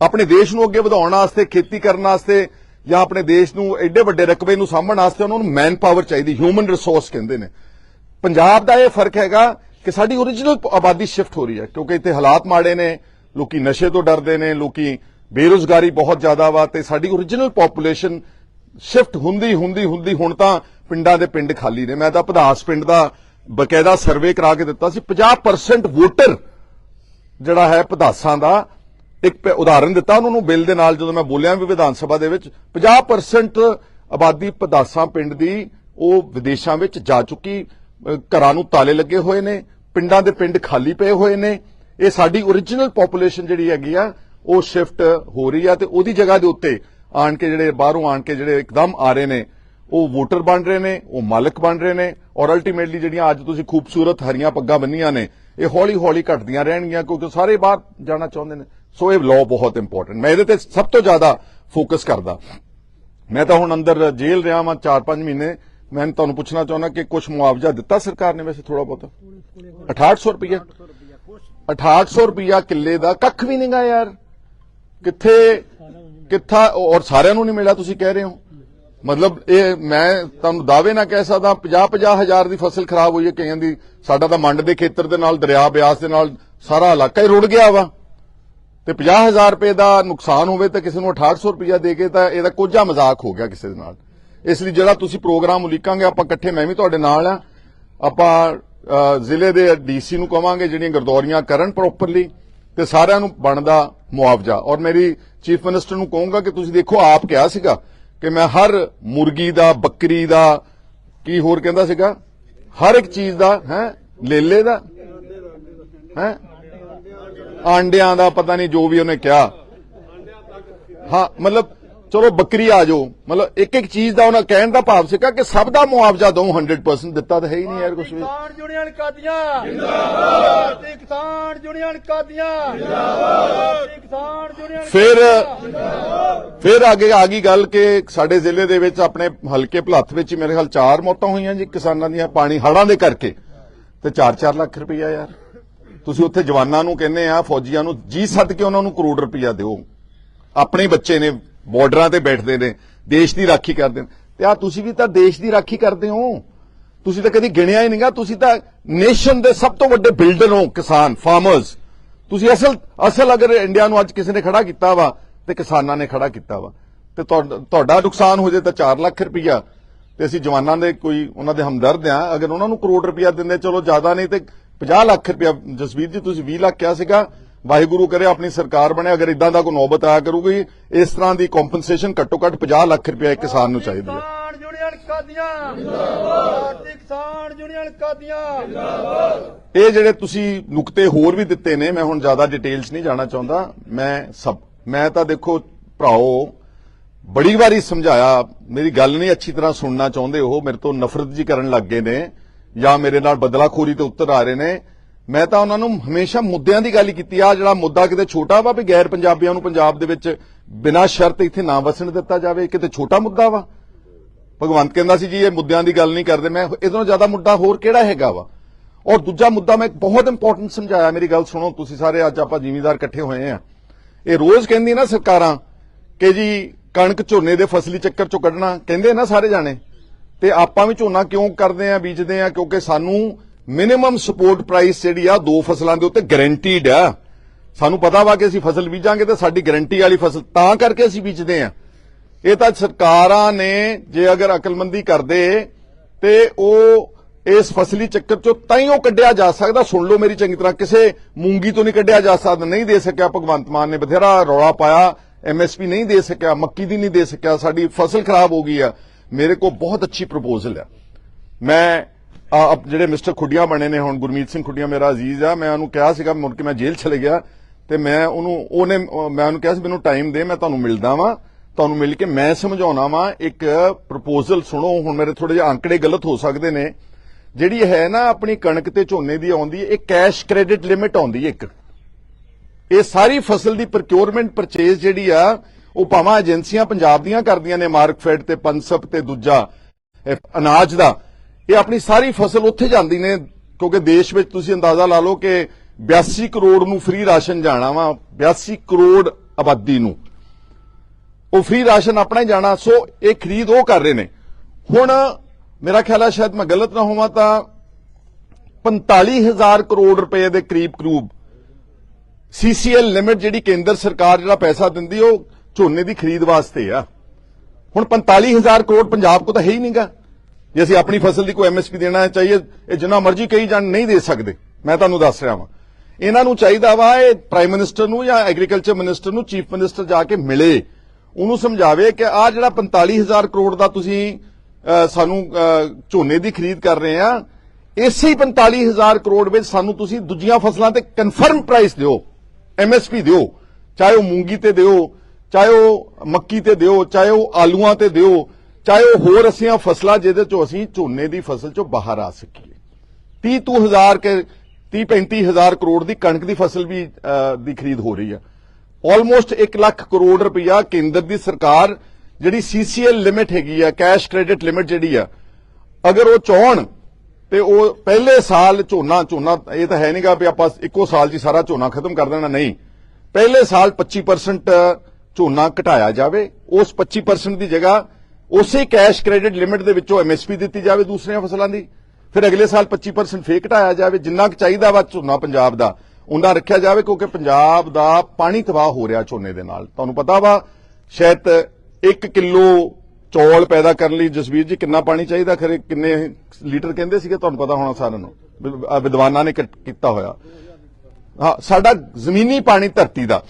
ਆਪਣੇ ਦੇਸ਼ ਨੂੰ ਅੱਗੇ ਵਧਾਉਣ ਵਾਸਤੇ, ਖੇਤੀ ਕਰਨ ਵਾਸਤੇ, ਜਾਂ ਆਪਣੇ ਦੇਸ਼ ਨੂੰ ਐਡੇ ਵੱਡੇ ਰਕਬੇ ਨੂੰ ਸਾਂਭਣ ਵਾਸਤੇ ਉਹਨਾਂ ਨੂੰ ਮੈਨ ਪਾਵਰ ਚਾਹੀਦੀ ਹਿਊਮਨ ਰਿਸੋਰਸ ਕਹਿੰਦੇ ਨੇ। ਪੰਜਾਬ ਦਾ ਇਹ ਫ਼ਰਕ ਹੈਗਾ ਕਿ ਸਾਡੀ origignal ਆਬਾਦੀ ਸ਼ਿਫਟ ਹੋ ਰਹੀ ਹੈ, ਕਿਉਂਕਿ ਇੱਥੇ ਹਾਲਾਤ ਮਾੜੇ ਨੇ, ਲੋਕੀ ਨਸ਼ੇ ਤੋਂ ਡਰਦੇ ਨੇ, ਲੋਕੀ ਬੇਰੁਜ਼ਗਾਰੀ ਬਹੁਤ ਜ਼ਿਆਦਾ ਵਾ, ਤੇ ਸਾਡੀ origignal ਪੋਪੂਲੇਸ਼ਨ ਸ਼ਿਫਟ ਹੁੰਦੀ ਹੁੰਦੀ ਹੁੰਦੀ ਹੁਣ ਤਾਂ ਪਿੰਡਾਂ ਦੇ ਪਿੰਡ ਖਾਲੀ ਨੇ। ਮੈਂ ਤਾਂ ਪਧਾਸ ਪਿੰਡ ਦਾ ਬਕਾਇਦਾ ਸਰਵੇ ਕਰਾ ਕੇ ਦਿੱਤਾ ਸੀ। 50% ਵੋਟਰ ਜਿਹੜਾ ਹੈ ਪਧਾਸਾਂ ਦਾ ਇੱਕ ਉਦਾਹਰਨ ਦਿੱਤਾ। ਉਹਨਾਂ ਨੂੰ ਬਿੱਲ ਦੇ ਨਾਲ ਜਦੋਂ ਮੈਂ ਬੋਲਿਆ ਵੀ ਵਿਧਾਨ ਸਭਾ ਦੇ ਵਿੱਚ 50% ਆਬਾਦੀ ਪਧਾਸਾਂ ਪਿੰਡ ਦੀ ਉਹ ਵਿਦੇਸ਼ਾਂ ਵਿੱਚ ਜਾ ਚੁੱਕੀ। ਘਰਾਂ ਨੂੰ ਤਾਲੇ ਲੱਗੇ ਹੋਏ ਨੇ। ਪਿੰਡਾਂ ਦੇ ਪਿੰਡ ਖਾਲੀ ਪਏ ਹੋਏ ਨੇ। ਇਹ ਸਾਡੀ origignal ਪੋਪੂਲੇਸ਼ਨ ਜਿਹੜੀ ਹੈਗੀ ਆ, ਉਹ ਸ਼ਿਫਟ ਹੋ ਰਹੀ ਆ ਤੇ ਉਹਦੀ ਜਗ੍ਹਾ ਦੇ ਉੱਤੇ ਆਣ ਕੇ ਜਿਹੜੇ ਬਾਹਰੋਂ ਆਣ ਕੇ ਜਿਹੜੇ ਇੱਕਦਮ ਆ ਰਹੇ ਨੇ, ਉਹ ਵੋਟਰ ਬਣ ਰਹੇ ਨੇ, ਉਹ ਮਾਲਕ ਬਣ ਰਹੇ ਨੇ ਔਰ ਅਲਟੀਮੇਟਲੀ ਜਿਹੜੀਆਂ ਅੱਜ ਤੁਸੀਂ ਖੂਬਸੂਰਤ ਹਰੀਆਂ ਪੱਗਾਂ ਬੰਨੀਆਂ ਨੇ, ਇਹ ਹੌਲੀ ਹੌਲੀ ਘਟਦੀਆਂ ਰਹਿਣਗੀਆਂ ਕਿਉਂਕਿ ਸਾਰੇ ਬਾਹਰ ਜਾਣਾ ਚਾਹੁੰਦੇ ਨੇ। ਸੋ ਇਹ ਲਾਅ ਬਹੁਤ ਇੰਪੋਰਟੈਂਟ ਮੈਂ ਇਹਦੇ ਤੇ ਸਭ ਤੋਂ ਜ਼ਿਆਦਾ ਫੋਕਸ ਕਰਦਾ। ਮੈਂ ਤਾਂ ਹੁਣ ਅੰਦਰ ਜੇਲ੍ਹ ਰਿਹਾ ਵਾਂ 4-5 ਮਹੀਨੇ। ਮੈਂ ਤੁਹਾਨੂੰ ਪੁੱਛਣਾ ਚਾਹੁੰਦਾ ਕਿ ਕੁਝ ਮੁਆਵਜ਼ਾ ਦਿੱਤਾ ਸਰਕਾਰ ਨੇ ਵੈਸੇ ਥੋੜਾ ਬਹੁਤ? 6800 ਰੁਪਏ 6800 ਰੁਪਇਆ ਕਿੱਲੇ ਦਾ ਕੱਖ ਵੀ ਨਹੀਂਗਾ ਯਾਰ। ਕਿੱਥੇ ਕਿੱਥਾ ਔਰ ਸਾਰਿਆਂ ਨੂੰ ਨਹੀਂ ਮਿਲਿਆ, ਤੁਸੀਂ ਕਹਿ ਰਹੇ ਹੋ? ਮਤਲਬ ਇਹ ਮੈਂ ਤੁਹਾਨੂੰ ਦਾਅਵੇ ਨਾ ਕਹਿ ਸਕਦਾ 50 50 ਹਜ਼ਾਰ ਦੀ ਫਸਲ ਖਰਾਬ ਹੋਈ ਹੈ ਕਈਆਂ ਦੀ। ਸਾਡਾ ਤਾਂ ਮੰਡ ਦੇ ਖੇਤਰ ਦੇ ਨਾਲ, ਦਰਿਆ ਬਿਆਸ ਦੇ ਨਾਲ ਸਾਰਾ ਇਲਾਕਾ ਹੀ ਰੁੜ ਗਿਆ ਵਾ। ਤੇ 50000 ਰੁਪਏ ਦਾ ਨੁਕਸਾਨ ਹੋਵੇ ਤਾਂ ਕਿਸੇ ਨੂੰ 6800 ਰੁਪਇਆ ਦੇ ਕੇ ਤਾਂ ਇਹਦਾ ਕੋਝਾ ਮਜ਼ਾਕ ਹੋ ਗਿਆ ਕਿਸੇ ਦੇ ਨਾਲ। ਇਸ ਲਈ ਜਿਹੜਾ ਤੁਸੀਂ ਪ੍ਰੋਗਰਾਮ ਉਲੀਕਾਂਗੇ, ਆਪਾਂ ਇਕੱਠੇ, ਮੈਂ ਵੀ ਤੁਹਾਡੇ ਨਾਲ ਆ ਆਪਾਂ ਜ਼ਿਲ੍ਹੇ ਦੇ ਡੀਸੀ ਨੂੰ ਕਵਾਂਗੇ ਜਿਹੜੀਆਂ ਗਰਦੌਰੀਆਂ ਕਰਨ ਪ੍ਰੋਪਰਲੀ ਤੇ ਸਾਰਿਆਂ ਨੂੰ ਬਣਦਾ ਮੁਆਵਜ਼ਾ। ਔਰ ਮੇਰੀ ਚੀਫ ਮਿਨਿਸਟਰ ਨੂੰ ਕਹੂੰਗਾ ਕਿ ਤੁਸੀਂ ਦੇਖੋ, ਆਪ ਕਿਹਾ ਸੀਗਾ ਕਿ ਮੈਂ ਹਰ ਮੁਰਗੀ ਦਾ, ਬੱਕਰੀ ਦਾ, ਕੀ ਹੋਰ ਕਹਿੰਦਾ ਸੀਗਾ? ਹਰ ਇੱਕ ਚੀਜ਼ ਦਾ, ਹੈ? ਲੇਲੇ ਦਾ, ਹੈ? ਆਂਡਿਆਂ ਦਾ, ਪਤਾ ਨਹੀਂ ਜੋ ਵੀ ਉਹਨੇ ਕਿਹਾ। ਹਾਂ, ਮਤਲਬ ਚਲੋ ਬੱਕਰੀ ਆ ਜਾਓ। ਮਤਲਬ ਇੱਕ ਇੱਕ ਚੀਜ਼ ਦਾ ਉਹਨਾਂ ਕਹਿਣ ਦਾ ਭਾਵ ਸੀਗਾ ਕਿ ਸਭ ਦਾ ਮੁਆਵਜ਼ਾ ਦੋ 100% ਦਿੱਤਾ ਤਾਂ ਹੈ ਹੀ ਨਹੀਂ ਯਾਰ ਕੁਝ ਵੀ। ਕਿਸਾਨ ਯੂਨੀਅਨ ਕਾਦੀਆਂ ਜਿੰਦਾਬਾਦ। ਕਿਸਾਨ ਯੂਨੀਅਨ ਕਾਦੀਆਂ ਜਿੰਦਾਬਾਦ। ਕਿਸਾਨ ਯੂਨੀਅਨ ਫਿਰ ਫਿਰ ਅੱਗੇ ਆ ਗਈ ਗੱਲ ਕਿ ਸਾਡੇ ਜ਼ਿਲ੍ਹੇ ਦੇ ਵਿੱਚ ਆਪਣੇ ਹਲਕੇ ਭਲੱਥ ਵਿੱਚ ਮੇਰੇ ਖਿਆਲ ਚਾਰ ਮੌਤਾਂ ਹੋਈਆਂ ਜੀ ਕਿਸਾਨਾਂ ਦੀਆਂ ਪਾਣੀ ਹੜਾਂ ਦੇ ਕਰਕੇ। ਤੇ 4-4 ਲੱਖ ਰੁਪਈਆ ਯਾਰ। ਤੁਸੀਂ ਉੱਥੇ ਜਵਾਨਾਂ ਨੂੰ ਕਹਿੰਦੇ ਆ ਫੌਜੀਆਂ ਨੂੰ ਜੀ ਸੱਦ ਕੇ ਉਹਨਾਂ ਨੂੰ ਕਰੋੜ ਰੁਪਈਆ ਦਿਓ। ਆਪਣੇ ਬੱਚੇ ਨੇ ਬਾਰਡਰਾਂ ਤੇ ਬੈਠਦੇ ਨੇ, ਦੇਸ਼ ਦੀ ਰਾਖੀ ਕਰਦੇ ਨੇ। ਤੇ ਆ ਤੁਸੀਂ ਵੀ ਤਾਂ ਦੇਸ਼ ਦੀ ਰਾਖੀ ਕਰਦੇ ਹੋ। ਤੁਸੀਂ ਤਾਂ ਕਦੀ ਗਿਣਿਆ ਹੀ ਨਹੀਂਗਾ, ਤੁਸੀਂ ਤਾਂ ਨੇਸ਼ਨ ਦੇ ਸਭ ਤੋਂ ਵੱਡੇ ਬਿਲਡਰ ਹੋ, ਕਿਸਾਨ ਫਾਰਮਰਸ ਤੁਸੀਂ ਅਸਲ ਅਸਲ ਅਗਰ ਇੰਡੀਆ ਨੂੰ ਅੱਜ ਕਿਸੇ ਨੇ ਖੜਾ ਕੀਤਾ ਵਾ, ਤੇ ਕਿਸਾਨਾਂ ਨੇ ਖੜਾ ਕੀਤਾ ਵਾ। ਤੇ ਤੁਹਾਡਾ ਨੁਕਸਾਨ ਹੋ ਜੇ ਤਾਂ 4 ਲੱਖ ਰੁਪਈਆ। ਤੇ ਅਸੀਂ ਜਵਾਨਾਂ ਦੇ ਕੋਈ, ਉਹਨਾਂ ਦੇ ਹਮਦਰਦ ਆ। ਅਗਰ ਉਹਨਾਂ ਨੂੰ ਕਰੋੜ ਰੁਪਇਆ ਦਿੰਦੇ, ਚਲੋ ਜ਼ਿਆਦਾ ਨਹੀਂ ਤੇ 50 ਲੱਖ ਰੁਪਇਆ ਜਸਵੀਰ ਜੀ, ਤੁਸੀਂ 20 ਲੱਖ ਕਿਹਾ ਸੀਗਾ ਵਾਹਿਗੁਰੂ ਕਰੇ ਆਪਣੀ ਸਰਕਾਰ ਬਣੇ ਅਗਰ ਇਦਾਂ ਦਾ ਕੋਈ ਨੌਬਤ ਆਇਆ ਕਰੂਗੀ ਇਸ ਤਰ੍ਹਾਂ ਦੀ ਕੰਪਨਸੇਸ਼ਨ ਘੱਟੋ ਘੱਟ 50 ਲੱਖ ਇੱਕ ਕਿਸਾਨ ਨੂੰ ਚਾਹੀਦੀ ਹੈ। ਕਿਸਾਨ ਯੂਨੀਅਨ ਕਾਦੀਆਂ ਜਿੰਦਾਬਾਦ ਭਾਰਤੀ ਕਿਸਾਨ ਯੂਨੀਅਨ ਕਾਦੀਆਂ ਜਿੰਦਾਬਾਦ ਇਹ ਜਿਹੜੇ ਤੁਸੀਂ ਨੁਕਤੇ ਹੋਰ ਵੀ ਦਿੱਤੇ ਨੇ ਮੈਂ ਹੁਣ ਜ਼ਿਆਦਾ ਡਿਟੇਲਸ ਨਹੀਂ ਜਾਣਾ ਚਾਹੁੰਦਾ। ਮੈਂ ਸਭ ਮੈਂ ਤਾਂ ਦੇਖੋ ਭਰਾਓ ਬੜੀ ਵਾਰੀ ਸਮਝਾਇਆ ਮੇਰੀ ਗੱਲ ਨਹੀਂ ਅੱਛੀ ਤਰ੍ਹਾਂ ਸੁਣਨਾ ਚਾਹੁੰਦੇ ਹੋ ਮੇਰੇ ਤੋਂ ਨਫ਼ਰਤ ਜੀ ਕਰਨ ਲੱਗ ਗਏ ਨੇ ਜਾਂ ਮੇਰੇ ਨਾਲ ਬਦਲਾਖੋਰੀ ਤੇ ਉੱਤਰ ਆ ਰਹੇ ਨੇ। ਮੈਂ ਤਾਂ ਉਹਨਾਂ ਨੂੰ ਹਮੇਸ਼ਾ ਮੁੱਦਿਆਂ ਦੀ ਗੱਲ ਕੀਤੀ ਆ ਜਿਹੜਾ ਮੁੱਦਾ ਕਿਤੇ ਛੋਟਾ ਵਾ ਵੀ ਗੈਰ ਪੰਜਾਬੀਆਂ ਨੂੰ ਪੰਜਾਬ ਦੇ ਵਿੱਚ ਬਿਨਾਂ ਸ਼ਰਤ ਇੱਥੇ ਨਾ ਵਸਣ ਦਿੱਤਾ ਜਾਵੇ ਕਿਤੇ ਛੋਟਾ ਮੁੱਦਾ ਵਾ? ਭਗਵੰਤ ਕਹਿੰਦਾ ਸੀ ਜੀ, ਇਹ ਮੁੱਦਿਆਂ ਦੀ ਗੱਲ ਨਹੀਂ ਕਰਦੇ, ਮੈਂ ਇਹਦੋਂ ਜ਼ਿਆਦਾ ਮੁੱਦਾ ਹੋਰ ਕਿਹੜਾ ਹੈਗਾ ਵਾ? ਔਰ ਦੂਜਾ ਮੁੱਦਾ ਮੈਂ ਬਹੁਤ ਇੰਪੋਰਟੈਂਟ ਸਮਝਾਇਆ, ਮੇਰੀ ਗੱਲ ਸੁਣੋ ਤੁਸੀਂ ਸਾਰੇ, ਅੱਜ ਆਪਾਂ ਜ਼ਿਮੀਂਦਾਰ ਇਕੱਠੇ ਹੋਏ ਆ। ਇਹ ਰੋਜ਼ ਕਹਿੰਦੀ ਨਾ ਸਰਕਾਰਾਂ ਕਿ ਜੀ ਕਣਕ ਝੋਨੇ ਦੇ ਫਸਲੀ ਚੱਕਰ ਚੋਂ ਕੱਢਣਾ, ਕਹਿੰਦੇ ਨਾ ਸਾਰੇ ਜਾਣੇ, ਤੇ ਆਪਾਂ ਵੀ ਝੋਨਾ ਕਿਉਂ ਕਰਦੇ ਆ, ਬੀਜਦੇ ਆ, ਕਿਉਂਕਿ ਸਾਨੂੰ ਮਿਨੀਮਮ ਸਪੋਰਟ ਪ੍ਰਾਈਸ ਜਿਹੜੀ ਆ ਦੋ ਫਸਲਾਂ ਦੇ ਉੱਤੇ ਗਾਰੰਟੀਡ ਆ। ਸਾਨੂੰ ਪਤਾ ਵਾ ਕਿ ਅਸੀਂ ਫਸਲ ਬੀਜਾਂਗੇ ਤੇ ਸਾਡੀ ਗਾਰੰਟੀ ਵਾਲੀ ਫਸਲ ਤਾਂ ਕਰਕੇ ਅਸੀਂ ਬੀਜਦੇ ਆ। ਇਹ ਤਾਂ ਸਰਕਾਰਾਂ ਨੇ ਜੇ ਅਗਰ ਅਕਲਮੰਦੀ ਕਰਦੇ ਤੇ ਉਹ ਇਸ ਫਸਲੀ ਚੱਕਰ ਚੋਂ ਤਾਂ ਹੀ ਉਹ ਕੱਢਿਆ ਜਾ ਸਕਦਾ। ਸੁਣ ਲਓ ਮੇਰੀ ਚੰਗੀ ਤਰ੍ਹਾਂ, ਕਿਸੇ ਮੂੰਗੀ ਤੋਂ ਨਹੀਂ ਕੱਢਿਆ ਜਾ ਸਕਦਾ, ਨਹੀਂ ਦੇ ਸਕਿਆ। ਭਗਵੰਤ ਮਾਨ ਨੇ ਬਥੇਰਾ ਰੌਲਾ ਪਾਇਆ, ਐਮਐਸਪੀ ਨਹੀਂ ਦੇ ਸਕਿਆ, ਮੱਕੀ ਦੀ ਨਹੀਂ ਦੇ ਸਕਿਆ, ਸਾਡੀ ਫਸਲ ਖਰਾਬ ਹੋ ਗਈ ਆ। ਮੇਰੇ ਕੋਲ ਬਹੁਤ ਅੱਛੀ ਪ੍ਰਪੋਜ਼ਲ ਆ। ਮੈਂ ਆ, ਜਿਹੜੇ ਮਿਸਟਰ ਖੁੱਡੀਆਂ ਬਣੇ ਨੇ ਹੁਣ ਗੁਰਮੀਤ ਸਿੰਘ ਖੁੱਡੀਆਂ ਮੇਰਾ ਅਜ਼ੀਜ਼ ਆ ਮੈਂ ਉਹਨੂੰ ਕਿਹਾ ਸੀਗਾ ਮੁੜ ਕੇ ਮੈਂ ਜੇਲ੍ਹ ਚਲੇ ਗਿਆ ਤੇ ਮੈਂ ਉਹਨੂੰ ਉਹਨੇ ਮੈਂ ਉਹਨੂੰ ਕਿਹਾ ਸੀ ਮੈਨੂੰ ਟਾਈਮ ਦੇ ਮੈਂ ਤੁਹਾਨੂੰ ਮਿਲਦਾ ਵਾਂ ਤੁਹਾਨੂੰ ਮਿਲ ਕੇ ਮੈਂ ਸਮਝਾਉਣਾ ਵਾਂ ਇੱਕ ਪ੍ਰਪੋਜ਼ਲ ਸੁਣੋ ਹੁਣ ਮੇਰੇ ਥੋੜੇ ਜਿਹਾ ਅੰਕੜੇ ਗਲਤ ਹੋ ਸਕਦੇ ਨੇ। ਜਿਹੜੀ ਹੈ ਨਾ ਆਪਣੀ ਕਣਕ ਤੇ ਝੋਨੇ ਦੀ ਆਉਂਦੀ ਇਹ ਕੈਸ਼ ਕ੍ਰੈਡਿਟ ਲਿਮਿਟ ਆਉਂਦੀ ਇੱਕ। ਇਹ ਸਾਰੀ ਫਸਲ ਦੀ ਪ੍ਰੋਕਿਉਰਮੈਂਟ ਪਰਚੇਜ਼ ਜਿਹੜੀ ਆ ਉਹ ਭਾਵਾਂ ਏਜੰਸੀਆਂ ਪੰਜਾਬ ਦੀਆਂ ਕਰਦੀਆਂ ਨੇ ਮਾਰਕਫੈਡ ਤੇ ਪੰਸਪ ਤੇ ਦੂਜਾ ਅਨਾਜ ਦਾ। ਇਹ ਆਪਣੀ ਸਾਰੀ ਫਸਲ ਉੱਥੇ ਜਾਂਦੀ ਨੇ, ਕਿਉਂਕਿ ਦੇਸ਼ ਵਿੱਚ ਤੁਸੀਂ ਅੰਦਾਜ਼ਾ ਲਾ ਲਓ ਕਿ 82 ਕਰੋੜ ਨੂੰ ਫ੍ਰੀ ਰਾਸ਼ਨ ਜਾਣਾ ਵਾ 82 ਕਰੋੜ ਆਬਾਦੀ ਨੂੰ। ਉਹ ਫ੍ਰੀ ਰਾਸ਼ਨ ਆਪਣਾ ਹੀ ਜਾਣਾ, ਸੋ ਇਹ ਖਰੀਦ ਉਹ ਕਰ ਰਹੇ ਨੇ। ਹੁਣ ਮੇਰਾ ਖਿਆਲ ਹੈ ਸ਼ਾਇਦ ਮੈਂ ਗਲਤ ਨਾ ਹੋਵਾਂ ਤਾਂ 45000 ਕਰੋੜ ਰੁਪਏ ਦੇ ਕਰੀਬ ਕਰੀਬ ਸੀਸੀਐਲ ਲਿਮਿਟ ਜਿਹੜੀ ਕੇਂਦਰ ਸਰਕਾਰ ਜਿਹੜਾ ਪੈਸਾ ਦਿੰਦੀ, ਉਹ ਝੋਨੇ ਦੀ ਖਰੀਦ ਵਾਸਤੇ ਆ। ਹੁਣ 45000 ਕਰੋੜ ਪੰਜਾਬ ਕੋ ਤਾਂ ਹੈ ਹੀ ਨਹੀਂਗਾ ਜੇ ਅਸੀਂ ਆਪਣੀ ਫਸਲ ਦੀ ਕੋਈ ਐਮਐਸਪੀ ਦੇਣਾ ਚਾਹੀਏ, ਇਹ ਜਿੰਨਾ ਮਰਜ਼ੀ ਕਈ ਜਾਣ, ਨਹੀਂ ਦੇ ਸਕਦੇ। ਮੈਂ ਤੁਹਾਨੂੰ ਦੱਸ ਰਿਹਾ ਵਾਂ। ਇਹਨਾਂ ਨੂੰ ਚਾਹੀਦਾ ਵਾ ਇਹ ਪ੍ਰਾਈਮ ਮਿਨਿਸਟਰ ਨੂੰ ਜਾਂ ਐਗਰੀਕਲਚਰ ਮਿਨਿਸਟਰ ਨੂੰ ਚੀਫ ਮਿਨਿਸਟਰ ਜਾ ਕੇ ਮਿਲੇ। ਉਹਨੂੰ ਸਮਝਾਵੇ ਕਿ ਆ ਜਿਹੜਾ 45000 ਕਰੋੜ ਦਾ ਤੁਸੀਂ ਸਾਨੂੰ ਝੋਨੇ ਦੀ ਖਰੀਦ ਕਰ ਰਹੇ ਆ, ਇਸੇ ਹੀ 45000 ਕਰੋੜ ਵਿੱਚ ਸਾਨੂੰ ਤੁਸੀਂ ਦੂਜੀਆਂ ਫਸਲਾਂ ਤੇ ਕਨਫਰਮ ਪ੍ਰਾਈਸ ਦਿਓ। ਐਮਐਸਪੀ ਦਿਓ। ਚਾਹੇ ਉਹ ਮੂੰਗੀ ਤੇ ਦਿਓ, ਚਾਹੇ ਉਹ ਮੱਕੀ ਤੇ ਦਿਓ, ਚਾਹੇ ਉਹ ਆਲੂਆਂ ਤੇ ਦਿਓ। ਚਾਹੇ ਉਹ ਹੋਰ ਅਸੀਆਂ ਫਸਲਾਂ ਜਿਹਦੇ ਚੋਂ ਅਸੀਂ ਝੋਨੇ ਦੀ ਫਸਲ ਚੋਂ ਬਾਹਰ ਆ ਸਕੀਏ। 30 ਤੂੰ ਹਜ਼ਾਰ ਕੇ 30 35 ਕਰੋੜ ਦੀ ਕਣਕ ਦੀ ਫਸਲ ਵੀ ਦੀ ਖਰੀਦ ਹੋ ਰਹੀ ਆ। ਆਲਮੋਸਟ 1 ਲੱਖ ਕਰੋੜ ਰੁਪਇਆ ਕੇਂਦਰ ਦੀ ਸਰਕਾਰ ਜਿਹੜੀ ਸੀਸੀਐਲ ਲਿਮਿਟ ਹੈਗੀ ਆ ਕੈਸ਼ ਕ੍ਰੈਡਿਟ ਲਿਮਿਟ ਜਿਹੜੀ ਆ, ਅਗਰ ਉਹ ਚਾਹਣ ਤੇ ਉਹ ਪਹਿਲੇ ਸਾਲ ਝੋਨਾ ਝੋਨਾ ਇਹ ਤਾਂ ਹੈ ਨਹੀਂਗਾ ਵੀ ਆਪਾਂ ਇੱਕੋ ਸਾਲ 'ਚ ਸਾਰਾ ਝੋਨਾ ਖਤਮ ਕਰ ਦੇਣਾ, ਨਹੀਂ। ਪਹਿਲੇ ਸਾਲ 25% ਝੋਨਾ ਘਟਾਇਆ ਜਾਵੇ, ਉਸ 25% ਦੀ ਜਗ੍ਹਾ ਉਸੇ ਕੈਸ਼ ਕ੍ਰੈਡਿਟ ਲਿਮਿਟ ਦੇ ਵਿੱਚੋਂ ਐਮਐਸਪੀ ਦਿੱਤੀ ਜਾਵੇ ਦੂਸਰੀਆਂ ਫਸਲਾਂ ਦੀ। ਫਿਰ ਅਗਲੇ ਸਾਲ 25% ਫੇਕ ਘਟਾਇਆ ਜਾਵੇ, ਜਿੰਨਾ ਕੁ ਚਾਹੀਦਾ ਵਾ ਝੋਨਾ ਪੰਜਾਬ ਦਾ ਉਹਨਾਂ ਰੱਖਿਆ ਜਾਵੇ ਕਿਉਂਕਿ ਪੰਜਾਬ ਦਾ ਪਾਣੀ ਤਬਾਹ ਹੋ ਰਿਹਾ ਝੋਨੇ ਦੇ ਨਾਲ। ਤੁਹਾਨੂੰ ਪਤਾ ਵਾ, ਸ਼ਾਇਦ 1 ਕਿਲੋ ਚੌਲ ਪੈਦਾ ਕਰਨ ਲਈ ਜਸਵੀਰ ਜੀ ਕਿੰਨਾ ਪਾਣੀ ਚਾਹੀਦਾ? ਖਰੇ ਕਿੰਨੇ ਲੀਟਰ ਕਹਿੰਦੇ ਸੀਗੇ? ਤੁਹਾਨੂੰ ਪਤਾ ਹੋਣਾ ਸਾਰਿਆਂ ਨੂੰ। ਵਿਦਵਾਨਾਂ ਨੇ ਕੀਤਾ ਹੋਇਆ। ਹਾਂ, ਸਾਡਾ ਜ਼ਮੀਨੀ ਪਾਣੀ ਧਰਤੀ ਦਾ,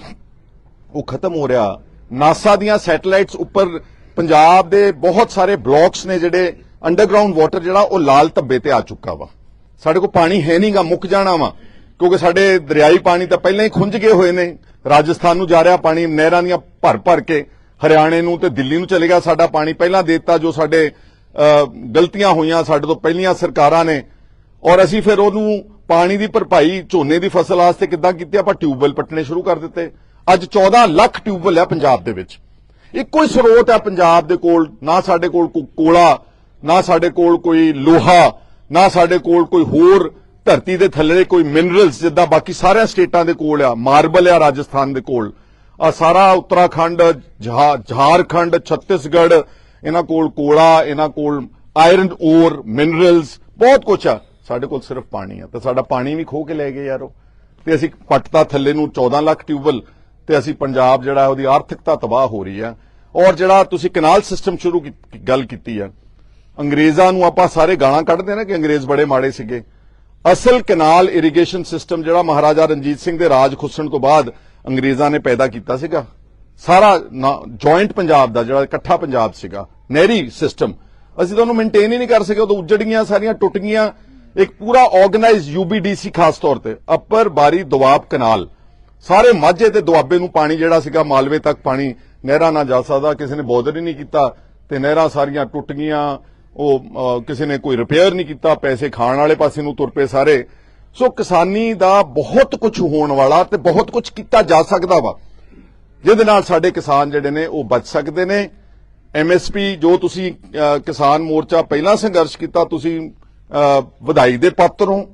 ਉਹ ਖਤਮ ਹੋ ਰਿਹਾ। ਨਾਸਾ ਦੀਆਂ ਸੈਟੇਲਾਈਟਸ ਉੱਪਰ ਪੰਜਾਬ ਦੇ ਬਹੁਤ ਸਾਰੇ ਬਲਾਕਸ ਨੇ ਜਿਹੜੇ ਅੰਡਰਗਰਾਉਂਡ ਵਾਟਰ ਜਿਹੜਾ ਉਹ ਲਾਲ ਧੱਬੇ ਤੇ ਆ ਚੁੱਕਾ ਵਾ। ਸਾਡੇ ਕੋਲ ਪਾਣੀ ਹੈ ਨਹੀਂਗਾ ਮੁੱਕ ਜਾਣਾ ਵਾ। ਕਿਉਂਕਿ ਸਾਡੇ ਦਰਿਆਈ ਪਾਣੀ ਤਾਂ ਪਹਿਲਾਂ ਹੀ ਖੁੰਝ ਗਏ ਹੋਏ ਨੇ। ਰਾਜਸਥਾਨ ਨੂੰ ਜਾ ਰਿਹਾ ਪਾਣੀ, ਨਹਿਰਾਂ ਦੀਆਂ ਭਰ ਭਰ ਕੇ। ਹਰਿਆਣੇ ਨੂੰ ਤੇ ਦਿੱਲੀ ਨੂੰ ਚਲੇ ਗਿਆ ਸਾਡਾ ਪਾਣੀ। ਪਹਿਲਾਂ ਦਿੱਤਾ ਜੋ ਸਾਡੇ ਗਲਤੀਆਂ ਹੋਈਆਂ, ਸਾਡੇ ਤੋਂ ਪਹਿਲੀਆਂ ਸਰਕਾਰਾਂ ਨੇ। ਔਰ ਅਸੀਂ ਫਿਰ ਉਹਨੂੰ ਪਾਣੀ ਦੀ ਭਰਪਾਈ, ਝੋਨੇ ਦੀ ਫਸਲ ਵਾਸਤੇ ਕਿੱਦਾਂ ਕੀਤੀ, ਆਪਾਂ ਟਿਊਬਵੈਲ ਪੱਟਣੇ ਸ਼ੁਰੂ ਕਰ ਦਿੱਤੇ। ਅੱਜ 14 ਲੱਖ ਟਿਊਬਵੈਲ ਹੈ ਪੰਜਾਬ ਦੇ ਵਿੱਚ। ਇੱਕੋ ਹੀ ਸਰੋਤ ਆ ਪੰਜਾਬ ਦੇ ਕੋਲ, ਨਾ ਸਾਡੇ ਕੋਲ ਕੋ- ਕੋਲਾ, ਨਾ ਸਾਡੇ ਕੋਲ ਕੋਈ ਲੋਹਾ, ਨਾ ਸਾਡੇ ਕੋਲ ਕੋਈ ਹੋਰ ਧਰਤੀ ਦੇ ਥੱਲੇ ਕੋਈ ਮਿਨਰਲਸ ਜਿੱਦਾਂ ਬਾਕੀ ਸਾਰਿਆਂ ਸਟੇਟਾਂ ਦੇ ਕੋਲ ਆ ਮਾਰਬਲ ਆ ਰਾਜਸਥਾਨ ਦੇ ਕੋਲ। ਆ ਸਾਰਾ ਉੱਤਰਾਖੰਡ ਝਾਰਖੰਡ, ਛੱਤੀਸਗੜ੍ਹ, ਇਹਨਾਂ ਕੋਲ ਕੋਲਾ, ਇਹਨਾਂ ਕੋਲ ਆਇਰਨ ਔਰ ਮਿਨਰਲਸ ਬਹੁਤ ਕੁਝ ਆ। ਸਾਡੇ ਕੋਲ ਸਿਰਫ ਪਾਣੀ ਆ, ਤੇ ਸਾਡਾ ਪਾਣੀ ਵੀ ਖੋ ਕੇ ਲੈ ਗਏ ਯਾਰੋ। ਤੇ ਅਸੀਂ ਪੱਟਤਾ ਥੱਲੇ ਨੂੰ 14 ਲੱਖ ਟਿਊਬਲ ਤੇ ਅਸੀਂ ਪੰਜਾਬ ਜਿਹੜਾ ਉਹਦੀ ਆਰਥਿਕਤਾ ਤਬਾਹ ਹੋ ਰਹੀ ਆ। ਔਰ ਜਿਹੜਾ ਤੁਸੀਂ ਕਨਾਲ ਸਿਸਟਮ ਸ਼ੁਰੂ ਕੀ- ਗੱਲ ਕੀਤੀ ਆ। ਅੰਗਰੇਜ਼ਾਂ ਨੂੰ ਆਪਾਂ ਸਾਰੇ ਗਾਲਾਂ ਕੱਢਦੇ ਨਾ ਕਿ ਅੰਗਰੇਜ਼ ਬੜੇ ਮਾੜੇ ਸੀਗੇ। ਅਸਲ ਕਨਾਲ ਇਰੀਗੇਸ਼ਨ ਸਿਸਟਮ ਜਿਹੜਾ ਮਹਾਰਾਜਾ ਰਣਜੀਤ ਸਿੰਘ ਦੇ ਰਾਜ ਖੁੱਸਣ ਤੋਂ ਬਾਅਦ ਅੰਗਰੇਜ਼ਾਂ ਨੇ ਪੈਦਾ ਕੀਤਾ ਸੀਗਾ। ਸਾਰਾ ਜੁਆਇੰਟ ਪੰਜਾਬ ਦਾ ਜਿਹੜਾ ਇਕੱਠਾ ਪੰਜਾਬ ਸੀਗਾ। ਨਹਿਰੀ ਸਿਸਟਮ ਅਸੀਂ ਤਾਂ ਉਹਨੂੰ ਮੇਨਟੇਨ ਹੀ ਨਹੀਂ ਕਰ ਸਕੇ। ਉਦੋਂ ਉੱਜੜ ਗਈਆਂ ਸਾਰੀਆਂ ਟੁੱਟ ਗਈਆਂ। ਇੱਕ ਪੂਰਾ ਆਰਗੇਨਾਈਜ਼ ਯੂਬੀਡੀਸੀ ਖਾਸ ਤੌਰ ਤੇ। ਅੱਪਰ ਬਾਰੀ ਦੁਆਬ ਕਨਾਲ ਸਾਰੇ ਮਾਝੇ ਤੇ ਦੁਆਬੇ ਨੂੰ ਪਾਣੀ ਜਿਹੜਾ ਸੀਗਾ, ਮਾਲਵੇ ਤੱਕ ਪਾਣੀ ਨਹਿਰਾਂ ਨਾਲ ਜਾ ਸਕਦਾ, ਕਿਸੇ ਨੇ ਬੋਦਰ ਹੀ ਨਹੀਂ ਕੀਤਾ ਤੇ ਨਹਿਰਾਂ ਸਾਰੀਆਂ ਟੁੱਟ ਗਈਆਂ, ਉਹ ਕਿਸੇ ਨੇ ਕੋਈ ਰਿਪੇਅਰ ਨਹੀਂ ਕੀਤਾ, ਪੈਸੇ ਖਾਣ ਵਾਲੇ ਪਾਸੇ ਨੂੰ ਤੁਰ ਪਏ ਸਾਰੇ। ਸੋ ਕਿਸਾਨੀ ਦਾ ਬਹੁਤ ਕੁਝ ਹੋਣ ਵਾਲਾ ਤੇ ਬਹੁਤ ਕੁਝ ਕੀਤਾ ਜਾ ਸਕਦਾ ਵਾ। ਜਿਹਦੇ ਨਾਲ ਸਾਡੇ ਕਿਸਾਨ ਜਿਹੜੇ ਨੇ, ਉਹ ਬਚ ਸਕਦੇ ਨੇ। ਐਮਐਸਪੀ ਜੋ ਤੁਸੀਂ ਕਿਸਾਨ ਮੋਰਚਾ ਪਹਿਲਾਂ ਸੰਘਰਸ਼ ਕੀਤਾ, ਤੁਸੀਂ ਵਧਾਈ ਦੇ ਪਾਤਰ ਹੋ।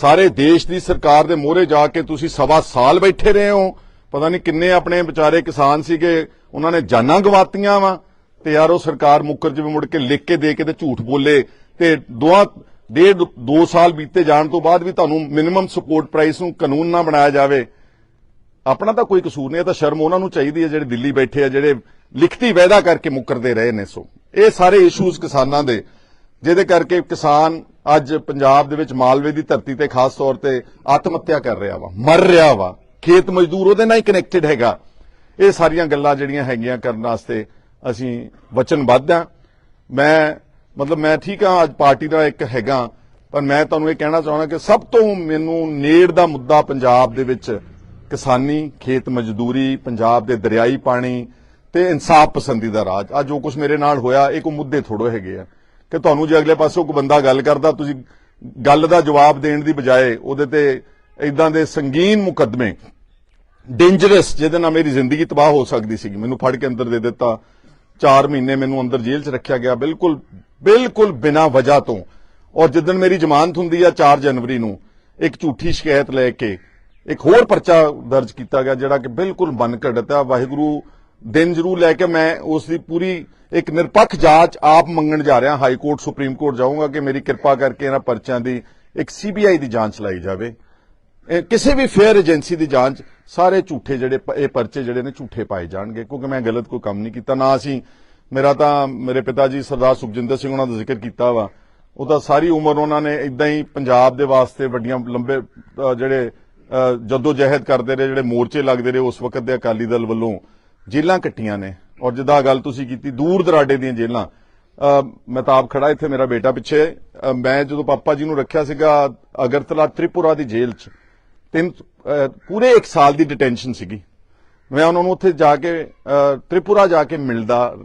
ਸਾਰੇ ਦੇਸ਼ ਦੀ ਸਰਕਾਰ ਦੇ ਮੋਹਰੇ ਜਾ ਕੇ ਤੁਸੀਂ ਸਵਾ ਸਾਲ ਬੈਠੇ ਰਹੇ ਹੋ। ਪਤਾ ਨਹੀਂ ਕਿੰਨੇ ਆਪਣੇ ਵਿਚਾਰੇ ਕਿਸਾਨ ਸੀਗੇ, ਉਹਨਾਂ ਨੇ ਜਾਨਾਂ ਗਵਾਤੀਆਂ ਵਾ। ਤੇ ਯਾਰ ਉਹ ਸਰਕਾਰ ਮੁੱਕਰ ਜਿਵੇਂ ਮੁੜ ਕੇ ਲਿਖ ਕੇ ਦੇ ਕੇ ਤੇ ਝੂਠ ਬੋਲੇ। ਤੇ ਦੋਆਂ ਡੇਢ ਦੋ ਸਾਲ ਬੀਤੇ ਜਾਣ ਤੋਂ ਬਾਅਦ ਵੀ ਤੁਹਾਨੂੰ ਮਿਨੀਮਮ ਸਪੋਰਟ ਪ੍ਰਾਈਸ ਨੂੰ ਕਾਨੂੰਨ ਨਾ ਬਣਾਇਆ ਜਾਵੇ। ਆਪਣਾ ਤਾਂ ਕੋਈ ਕਸੂਰ ਨਹੀਂ, ਇਹ ਤਾਂ ਸ਼ਰਮ ਉਹਨਾਂ ਨੂੰ ਚਾਹੀਦੀ ਹੈ ਜਿਹੜੇ ਦਿੱਲੀ ਬੈਠੇ ਆ, ਜਿਹੜੇ ਲਿਖਤੀ ਵਾਅਦਾ ਕਰਕੇ ਮੁੱਕਰਦੇ ਰਹੇ ਨੇ ਸੋ। ਇਹ ਸਾਰੇ ਇਸ਼ੂਜ਼ ਕਿਸਾਨਾਂ ਦੇ। ਜਿਹਦੇ ਕਰਕੇ ਕਿਸਾਨ ਅੱਜ ਪੰਜਾਬ ਦੇ ਵਿੱਚ ਮਾਲਵੇ ਦੀ ਧਰਤੀ ਤੇ ਖਾਸ ਤੌਰ ਤੇ ਆਤਮ ਹੱਤਿਆ ਕਰ ਰਿਹਾ ਵਾ, ਮਰ ਰਿਹਾ ਵਾ। ਖੇਤ ਮਜ਼ਦੂਰ ਉਹਦੇ ਨਾਲ ਹੀ ਕਨੈਕਟਡ ਹੈਗਾ। ਇਹ ਸਾਰੀਆਂ ਗੱਲਾਂ ਜਿਹੜੀਆਂ ਹੈਗੀਆਂ ਕਰਨ ਵਾਸਤੇ ਅਸੀਂ ਵਚਨਬੱਧ ਆ। ਮੈਂ, ਮਤਲਬ ਮੈਂ ਠੀਕ ਆ, ਅੱਜ ਪਾਰਟੀ ਦਾ ਇੱਕ ਹੈਗਾ, ਪਰ ਮੈਂ ਤੁਹਾਨੂੰ ਇਹ ਕਹਿਣਾ ਚਾਹੁੰਦਾ ਕਿ ਸਭ ਤੋਂ ਮੈਨੂੰ ਨੇੜ ਦਾ ਮੁੱਦਾ ਪੰਜਾਬ ਦੇ ਵਿੱਚ ਕਿਸਾਨੀ, ਖੇਤ ਮਜ਼ਦੂਰੀ, ਪੰਜਾਬ ਦੇ ਦਰਿਆਈ ਪਾਣੀ ਤੇ ਇਨਸਾਫ ਪਸੰਦੀ ਦਾ ਰਾਜ। ਆ ਜੋ ਕੁਝ ਮੇਰੇ ਨਾਲ ਹੋਇਆ, ਇਹ ਕੋਈ ਮੁੱਦੇ ਥੋੜੋ ਹੈਗੇ ਆ। ਕਿ ਤੁਹਾਨੂੰ ਜੇ ਅਗਲੇ ਪਾਸੋਂ ਕੋਈ ਬੰਦਾ ਗੱਲ ਕਰਦਾ, ਤੁਸੀਂ ਗੱਲ ਦਾ ਜਵਾਬ ਦੇਣ ਦੀ ਬਜਾਏ ਉਹਦੇ ਤੇ ਇਦਾਂ ਦੇ ਸੰਗੀਨ ਮੁਕੱਦਮੇ ਡੇਂਜਰਸ ਜਿਹਦੇ ਨਾਲ ਮੇਰੀ ਜ਼ਿੰਦਗੀ ਤਬਾਹ ਹੋ ਸਕਦੀ ਸੀ ਮੈਨੂੰ ਫੜ ਕੇ ਅੰਦਰ ਦੇ ਦਿੱਤਾ। 4 ਮਹੀਨੇ ਮੈਨੂੰ ਅੰਦਰ ਜੇਲ੍ਹ 'ਚ ਰੱਖਿਆ ਗਿਆ, ਬਿਲਕੁਲ ਬਿਲਕੁਲ ਬਿਨਾਂ ਵਜ੍ਹਾ ਤੋਂ। ਔਰ ਜਿੱਦਣ ਮੇਰੀ ਜ਼ਮਾਨਤ ਹੁੰਦੀ ਆ 4 ਜਨਵਰੀ ਨੂੰ, ਇੱਕ ਝੂਠੀ ਸ਼ਿਕਾਇਤ ਲੈ ਕੇ ਇੱਕ ਹੋਰ ਪਰਚਾ ਦਰਜ ਕੀਤਾ ਗਿਆ, ਜਿਹੜਾ ਕਿ ਬਿਲਕੁਲ ਮਨ ਘੜਤ ਆ। ਵਾਹਿਗੁਰੂ ਦਿਨ ਜ਼ਰੂਰ ਲੈ ਕੇ ਮੈਂ ਉਸ ਦੀ ਪੂਰੀ ਇੱਕ ਨਿਰਪੱਖ ਜਾਂਚ ਆਪ ਮੰਗਣ ਜਾ ਰਿਹਾ, ਹਾਈ ਕੋਰਟ, ਸੁਪਰੀਮ ਕੋਰਟ ਜਾਊਂਗਾ ਕਿ ਮੇਰੀ ਕਿਰਪਾ ਕਰਕੇ ਇਹਨਾਂ ਪਰਚਿਆਂ ਦੀ ਇੱਕ ਸੀਬੀਆਈ ਦੀ ਜਾਂਚ ਲਾਈ ਜਾਵੇ। ਕਿਸੇ ਵੀ ਫੇਅਰ ਏਜੰਸੀ ਦੀ ਜਾਂਚ, ਸਾਰੇ ਝੂਠੇ ਜਿਹੜੇ ਇਹ ਪਰਚੇ ਜਿਹੜੇ ਨੇ ਝੂਠੇ ਪਾਏ ਜਾਣਗੇ, ਕਿਉਂਕਿ ਮੈਂ ਗਲਤ ਕੋਈ ਕੰਮ ਨਹੀਂ ਕੀਤਾ, ਨਾ ਅਸੀਂ, ਮੇਰਾ ਤਾਂ ਮੇਰੇ ਪਿਤਾ ਜੀ ਸਰਦਾਰ ਸੁਖਜਿੰਦਰ ਸਿੰਘ ਉਹਨਾਂ ਦਾ ਜ਼ਿਕਰ ਕੀਤਾ ਵਾ। ਉਹਦਾ ਸਾਰੀ ਉਮਰ ਉਹਨਾਂ ਨੇ ਇਦਾਂ ਹੀ ਪੰਜਾਬ ਦੇ ਵਾਸਤੇ ਵੱਡੀਆਂ ਲੰਬੇ ਜਿਹੜੇ ਜਦੋਂ ਜਹਿਦ ਕਰਦੇ ਰਹੇ, ਜਿਹੜੇ ਮੋਰਚੇ ਲੱਗਦੇ ਰਹੇ, ਉਸ ਵਕਤ ਦੇ ਅਕਾਲੀ ਦਲ ਵੱਲੋਂ ਜੇਲ੍ਹਾਂ ਕੱਟੀਆਂ ਨੇ। ਔਰ ਜਿੱਦਾਂ ਗੱਲ ਤੁਸੀਂ ਕੀਤੀ, ਦੂਰ ਦਰਾਡੇ ਦੀਆਂ ਜੇਲਾਂ ਮਹਿਤਾਬ ਖੜਾ ਇੱਥੇ ਮੇਰਾ ਬੇਟਾ ਪਿੱਛੇ। ਮੈਂ ਜਦੋਂ ਪਾਪਾ ਜੀ ਨੂੰ ਰੱਖਿਆ ਸੀਗਾ ਅਗਰਤਲਾ ਤ੍ਰਿਪੁਰਾ ਦੀ ਜੇਲ੍ਹ 'ਚ, ਤਿੰਨ ਪੂਰੇ 1 ਸਾਲ ਦੀ ਡਿਟੈਂਸ਼ਨ ਸੀਗੀ। ਮੈਂ ਉਹਨਾਂ ਨੂੰ ਉੱਥੇ ਜਾ ਕੇ ਤ੍ਰਿਪੁਰਾ ਜਾ ਕੇ ਮਿਲਦਾ,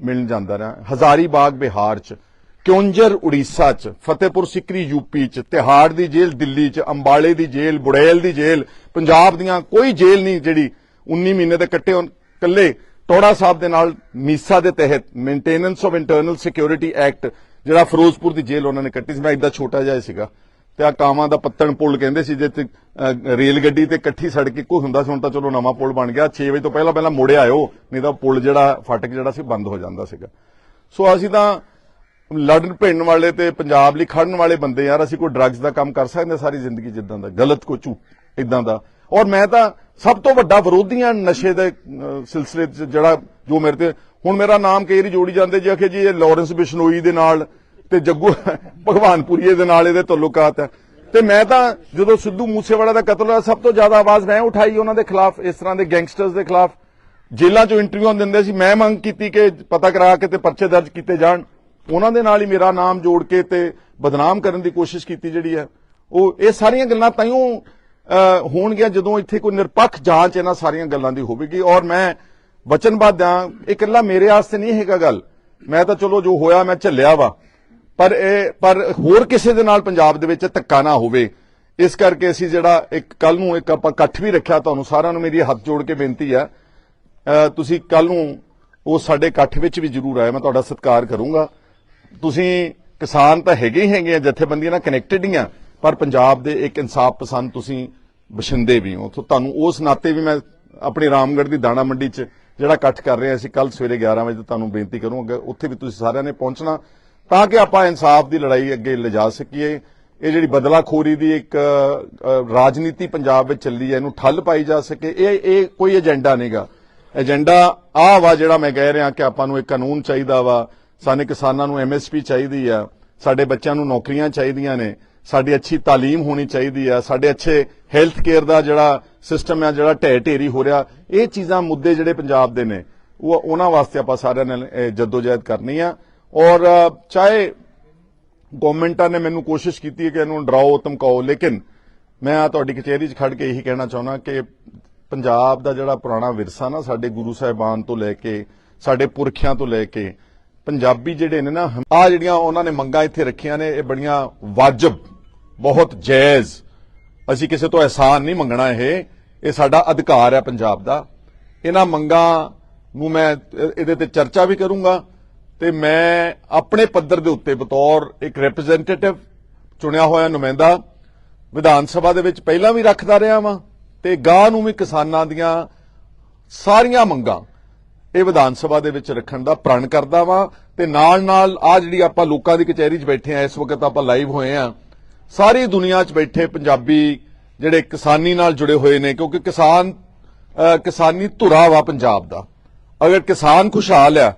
ਮਿਲਣ ਜਾਂਦਾ ਰਿਹਾ। ਹਜ਼ਾਰੀ ਬਾਗ ਬਿਹਾਰ 'ਚ, ਕਿਉਂਜਰ, ਉੜੀਸਾ 'ਚ, ਫਤਿਹਪੁਰ ਸਿਕਰੀ ਯੂਪੀ 'ਚ, ਤਿਹਾੜ ਦੀ ਜੇਲ੍ਹ, ਦਿੱਲੀ 'ਚ, ਅੰਬਾਲੇ ਦੀ ਜੇਲ੍ਹ, ਬੁੜੈਲ ਦੀ ਜੇਲ੍ਹ, ਪੰਜਾਬ ਦੀਆਂ ਕੋਈ ਜੇਲ੍ਹ ਨਹੀਂ ਜਿਹੜੀ 19 ਮਹੀਨੇ ਦੇ ਕੱਟੇ ਹੋਣ। ਕੱਲੇ ਟੋੜਾ ਸਾਹਿਬ ਦੇ ਨਾਲ ਮੀਸਾ ਦੇ ਤਹਿਤ maintenance of internal security act ਜਿਹੜਾ ਫਿਰੋਜ਼ਪੁਰ ਦੀ ਜੇਲ੍ਹ ਉਹਨਾਂ ਨੇ ਕੱਟੀ ਸੀ, ਮੈਂ ਇਦਾਂ ਛੋਟਾ ਜਿਹਾ ਸੀਗਾ। ਤੇ ਆ ਕਾਵਾਂ ਦਾ ਪੱਤਣ ਪੁਲ ਕਹਿੰਦੇ ਸੀ ਜੇ ਰੇਲ ਗੱਡੀ ਤੇ ਇਕੱਠੀ ਸੜਕ ਇੱਕੋ ਹੁੰਦਾ ਸੀ, ਹੁਣ ਤਾਂ ਚਲੋ ਨਵਾਂ ਪੁਲ ਬਣ ਗਿਆ। 6 ਵਜੇ ਤੋਂ ਪਹਿਲਾਂ ਪਹਿਲਾਂ ਮੁੜੇ ਆਇਓ, ਨਹੀਂ ਤਾਂ ਪੁਲ ਜਿਹੜਾ ਫਾਟਕ ਜਿਹੜਾ ਸੀ, ਬੰਦ ਹੋ ਜਾਂਦਾ ਸੀਗਾ। ਸੋ ਅਸੀਂ ਤਾਂ ਲੜਨ ਭਿੜਨ ਵਾਲੇ ਤੇ ਪੰਜਾਬ ਲਈ ਖੜਨ ਵਾਲੇ ਬੰਦੇ ਯਾਰ, ਅਸੀਂ ਕੋਈ ਡਰੱਗਸ ਦਾ ਕੰਮ ਕਰ ਸਕਦੇ ਸਾਰੀ ਜ਼ਿੰਦਗੀ ਜਿੱਦਾਂ ਦਾ, ਗਲਤ ਕੋ ਝੂਠ। ਇਦਾਂ ਦਾ। ਔਰ ਮੈਂ ਤਾਂ ਸਭ ਤੋਂ ਵੱਡਾ ਵਿਰੋਧੀਆਂ ਨਸ਼ੇ ਦੇ ਸਿਲਸਿਲੇ 'ਚ ਜਿਹੜਾ ਜੋ ਮੇਰੇ ਤੇ, ਹੁਣ ਮੇਰਾ ਨਾਮ ਕਈ ਵਾਰੀ ਜੋੜੀ ਜਾਂਦੇ ਜੀ ਆਖੇ ਜੀ ਇਹ ਲਾਰੈਂਸ ਬਿਸ਼ਨੋਈ ਦੇ ਨਾਲ ਤੇ ਜੱਗੂ, ਭਗਵਾਨਪੁਰੀਏ ਦੇ ਨਾਲ ਇਹਦੇ ਤਾਲੁਕਾਤ ਹੈ ਤੇ। ਮੈਂ ਤਾਂ ਜਦੋਂ ਸਿੱਧੂ ਮੂਸੇਵਾਲਾ ਦਾ ਕਤਲ ਹੋਇਆ, ਸਭ ਤੋਂ ਜ਼ਿਆਦਾ ਆਵਾਜ਼ ਮੈਂ ਉਠਾਈ ਉਹਨਾਂ ਦੇ ਖਿਲਾਫ, ਇਸ ਤਰ੍ਹਾਂ ਦੇ ਗੈਂਗਸਟਰਸ ਦੇ ਖਿਲਾਫ। ਜੇਲ੍ਹਾਂ 'ਚੋਂ ਇੰਟਰਵਿਊ ਦਿੰਦੇ ਸੀ, ਮੈਂ ਮੰਗ ਕੀਤੀ ਕਿ ਪਤਾ ਕਰਾ ਕੇ ਤੇ ਪਰਚੇ ਦਰਜ ਕੀਤੇ ਜਾਣ। ਉਹਨਾਂ ਦੇ ਨਾਲ ਹੀ ਮੇਰਾ ਨਾਮ ਜੋੜ ਕੇ ਤੇ ਬਦਨਾਮ ਕਰਨ ਦੀ ਕੋਸ਼ਿਸ਼ ਕੀਤੀ ਜਿਹੜੀ ਹੈ। ਉਹ, ਇਹ ਸਾਰੀਆਂ ਗੱਲਾਂ ਤਾਈਓ ਹੋਣਗੀਆਂ ਜਦੋਂ ਇੱਥੇ ਕੋਈ ਨਿਰਪੱਖ ਜਾਂਚ ਇਹਨਾਂ ਸਾਰੀਆਂ ਗੱਲਾਂ ਦੀ ਹੋਵੇਗੀ। ਔਰ ਮੈਂ ਵਚਨਬੱਧ ਹਾਂ ਇਹ ਇਕੱਲਾ ਮੇਰੇ ਵਾਸਤੇ ਨਹੀਂ ਹੈਗਾ ਗੱਲ। ਮੈਂ ਤਾਂ ਚਲੋ ਜੋ ਹੋਇਆ ਮੈਂ ਝੱਲਿਆ ਵਾ। ਪਰ ਇਹ, ਪਰ ਹੋਰ ਕਿਸੇ ਦੇ ਨਾਲ ਪੰਜਾਬ ਦੇ ਵਿੱਚ ਧੱਕਾ ਨਾ ਹੋਵੇ। ਇਸ ਕਰਕੇ ਅਸੀਂ ਜਿਹੜਾ ਇੱਕ ਕੱਲ ਨੂੰ ਇੱਕ ਆਪਾਂ ਇਕੱਠ ਵੀ ਰੱਖਿਆ ਤੁਹਾਨੂੰ ਸਾਰਿਆਂ ਨੂੰ ਮੇਰੀ ਹੱਥ ਜੋੜ ਕੇ ਬੇਨਤੀ ਆ। ਤੁਸੀਂ ਕੱਲ ਨੂੰ ਉਹ ਸਾਡੇ ਇਕੱਠ ਵਿੱਚ ਵੀ ਜ਼ਰੂਰ ਆਇਆ ਮੈਂ ਤੁਹਾਡਾ ਸਤਿਕਾਰ ਕਰੂੰਗਾ। ਤੁਸੀਂ ਕਿਸਾਨ ਤਾਂ ਹੈਗੇ ਹੀ ਹੈਗੇ ਆ, ਜਥੇਬੰਦੀਆਂ ਨਾਲ ਕਨੈਕਟਡ ਹੀ ਆ। ਪਰ ਪੰਜਾਬ ਦੇ ਇੱਕ ਇਨਸਾਫ ਪਸੰਦ ਤੁਸੀਂ ਬਸ਼ਿੰਦੇ ਵੀ ਹੋ। ਤੋਂ ਤੁਹਾਨੂੰ ਉਸ ਨਾਤੇ ਵੀ ਮੈਂ ਆਪਣੇ ਰਾਮਗੜ੍ਹ ਦੀ ਦਾਣਾ ਮੰਡੀ 'ਚ ਜਿਹੜਾ ਇਕੱਠ ਕਰ ਰਹੇ ਅਸੀਂ ਕੱਲ ਸਵੇਰੇ 11 ਵਜੇ ਤੁਹਾਨੂੰ ਬੇਨਤੀ ਕਰੂੰਗਾ ਉੱਥੇ ਵੀ ਤੁਸੀਂ ਸਾਰਿਆਂ ਨੇ ਪਹੁੰਚਣਾ ਤਾਂ ਕਿ ਆਪਾਂ ਇਨਸਾਫ ਦੀ ਲੜਾਈ ਅੱਗੇ ਲਿਜਾ ਸਕੀਏ। ਇਹ ਜਿਹੜੀ ਬਦਲਾਖੋਰੀ ਦੀ ਇੱਕ ਰਾਜਨੀਤੀ ਪੰਜਾਬ ਵਿੱਚ ਚੱਲੀ ਹੈ, ਇਹਨੂੰ ਠੱਲ ਪਾਈ ਜਾ ਸਕੇ। ਇਹ ਇਹ ਕੋਈ ਏਜੰਡਾ ਨਹੀਂਗਾ ਏਜੰਡਾ ਆ ਵਾ ਜਿਹੜਾ ਮੈਂ ਕਹਿ ਰਿਹਾ ਕਿ ਆਪਾਂ ਨੂੰ ਇੱਕ ਕਾਨੂੰਨ ਚਾਹੀਦਾ ਵਾ। ਸਾਨੂੰ ਕਿਸਾਨਾਂ ਨੂੰ ਐਮਐਸਪੀ ਚਾਹੀਦੀ ਆ। ਸਾਡੇ ਬੱਚਿਆਂ ਨੂੰ ਨੌਕਰੀਆਂ ਚਾਹੀਦੀਆਂ ਨੇ। ਸਾਡੀ ਅੱਛੀ ਤਾਲੀਮ ਹੋਣੀ ਚਾਹੀਦੀ ਆ, ਸਾਡੇ ਅੱਛੇ ਹੈਲਥ ਕੇਅਰ ਦਾ ਜਿਹੜਾ ਸਿਸਟਮ ਆ, ਜਿਹੜਾ ਢਹਿ ਢੇਰੀ ਹੋ ਰਿਹਾ, ਇਹ ਚੀਜ਼ਾਂ ਮੁੱਦੇ ਜਿਹੜੇ ਪੰਜਾਬ ਦੇ ਨੇ, ਉਹ ਉਹਨਾਂ ਵਾਸਤੇ ਆਪਾਂ ਸਾਰਿਆਂ ਨੇ ਇਹ ਜਦੋਜਹਿਦ ਕਰਨੀ ਆ। ਔਰ ਚਾਹੇ ਗਵਰਨਮੈਂਟਾਂ ਨੇ ਮੈਨੂੰ ਕੋਸ਼ਿਸ਼ ਕੀਤੀ ਹੈ ਕਿ ਇਹਨੂੰ ਡਰਾਓ, ਧਮਕਾਓ, ਲੇਕਿਨ ਮੈਂ ਆ ਤੁਹਾਡੀ ਕਚਹਿਰੀ 'ਚ ਖੜ ਕੇ ਇਹੀ ਕਹਿਣਾ ਚਾਹੁੰਦਾ ਕਿ ਪੰਜਾਬ ਦਾ ਜਿਹੜਾ ਪੁਰਾਣਾ ਵਿਰਸਾ ਨਾ, ਸਾਡੇ ਗੁਰੂ ਸਾਹਿਬਾਨ ਤੋਂ ਲੈ ਕੇ, ਸਾਡੇ ਪੁਰਖਿਆਂ ਤੋਂ ਲੈ ਕੇ, ਪੰਜਾਬੀ ਜਿਹੜੇ ਨੇ ਨਾ ਆ ਜਿਹੜੀਆਂ ਉਹਨਾਂ ਨੇ ਮੰਗਾਂ ਇੱਥੇ ਰੱਖੀਆਂ ਨੇ, ਇਹ ਬੜੀਆਂ ਵਾਜਬ ਬਹੁਤ ਜਾਇਜ਼। ਅਸੀਂ ਕਿਸੇ ਤੋਂ ਅਹਿਸਾਨ ਨਹੀਂ ਮੰਗਣਾ ਇਹ। ਇਹ ਸਾਡਾ ਅਧਿਕਾਰ ਹੈ ਪੰਜਾਬ ਦਾ। ਇਹਨਾਂ ਮੰਗਾਂ ਨੂੰ ਮੈਂ ਇਹਦੇ ਤੇ ਚਰਚਾ ਵੀ ਕਰੂੰਗਾ ਤੇ ਮੈਂ ਆਪਣੇ ਪੱਧਰ ਦੇ ਉੱਤੇ ਬਤੌਰ ਇੱਕ ਰਿਪਰੈਜ਼ੈਂਟੇਟਿਵ ਚੁਣਿਆ ਹੋਇਆ ਨੁਮਾਇੰਦਾ ਵਿਧਾਨ ਸਭਾ ਦੇ ਵਿੱਚ ਪਹਿਲਾਂ ਵੀ ਰੱਖਦਾ ਰਿਹਾ ਵਾਂ ਤੇ ਗਾਂ ਨੂੰ ਵੀ ਕਿਸਾਨਾਂ ਦੀਆਂ ਸਾਰੀਆਂ ਮੰਗਾਂ ਇਹ ਵਿਧਾਨ ਸਭਾ ਦੇ ਵਿੱਚ ਰੱਖਣ ਦਾ ਪ੍ਰਣ ਕਰਦਾ ਵਾਂ ਤੇ ਨਾਲ ਨਾਲ ਆ ਜਿਹੜੀ ਆਪਾਂ ਲੋਕਾਂ ਦੀ ਕਚਹਿਰੀ 'ਚ ਬੈਠੇ ਆ, ਇਸ ਵਕਤ ਆਪਾਂ ਲਾਈਵ ਹੋਏ ਆ ਸਾਰੀ ਦੁਨੀਆ 'ਚ ਬੈਠੇ ਪੰਜਾਬੀ ਜਿਹੜੇ ਕਿਸਾਨੀ ਨਾਲ ਜੁੜੇ ਹੋਏ ਨੇ, ਕਿਉਂਕਿ ਕਿਸਾਨ ਕਿਸਾਨੀ ਧੁਰਾ ਵਾ ਪੰਜਾਬ ਦਾ। ਅਗਰ ਕਿਸਾਨ ਖੁਸ਼ਹਾਲ ਆ